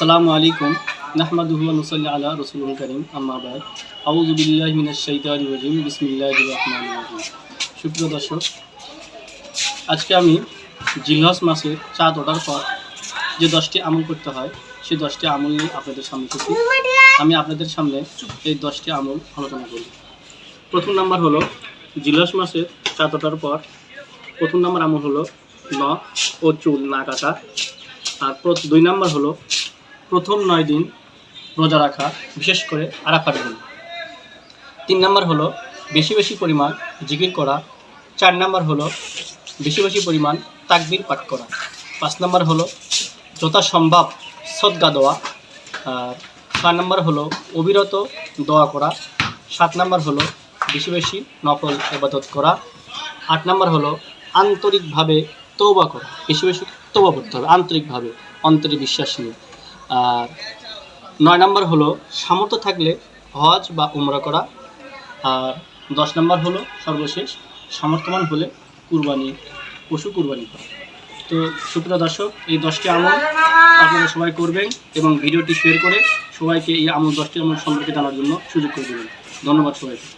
আসসালামু আলাইকুম। নাহমাদুহু ওয়া নুসাল্লি আলা রাসূলিল কারীম। আম্মা বাদ। আউযু বিল্লাহি মিনাশ শাইতানির রাজিম। বিসমিল্লাহির রহমানির রহিম। সুপ্রিয় দর্শক, আজকে আমি জিলহজ মাসের চাঁদ ওঠার পর যে দশটি আমল করতে হয় সেই দশটি আমল নিয়ে আপনাদের সামনে এসেছি। আমি আপনাদের সামনে এই দশটি আমল আলোচনা করব। প্রথম নাম্বার হলো, জিলহজ মাসের চাঁদ ওঠার পর প্রথম নাম্বার আমল হলো নখ ও চুল না কাটা। আর দুই নাম্বার হলো প্রথম নয় দিন রোজা রাখা, বিশেষ করে আরাফার দিন। তিন নাম্বার হলো বেশি বেশি পরিমাণ জিকির করা। চার নাম্বার হলো বেশি বেশি পরিমাণ তাকবির পাঠ করা। পাঁচ নাম্বার হলো যথাসম্ভব সদ্গা দেওয়া। আর ছয় নাম্বার হলো অবিরত দোয়া করা। সাত নাম্বার হলো বেশি বেশি নকল এবাদত করা। আট নাম্বার হলো আন্তরিকভাবে তৌবা করা। বেশি বেশি তৌবা করতে হবে, আন্তরিকভাবে, অন্তরে বিশ্বাস নিয়ে। আর নয় নাম্বার হলো সামর্থ্য থাকলে হজ বা উমরা করা। আর দশ নম্বর হলো সর্বশেষ সামর্থ্যবান হলে কুরবানি, পশু কুরবানি করা। তো সুপ্রিয় দর্শক, এই দশটি আমল আপনারা সবাই করবেন এবং ভিডিওটি শেয়ার করে সবাইকে এই আমল দশটি আমল সম্পর্কে জানার জন্য সুযোগ করে দেবেন। ধন্যবাদ সবাইকে।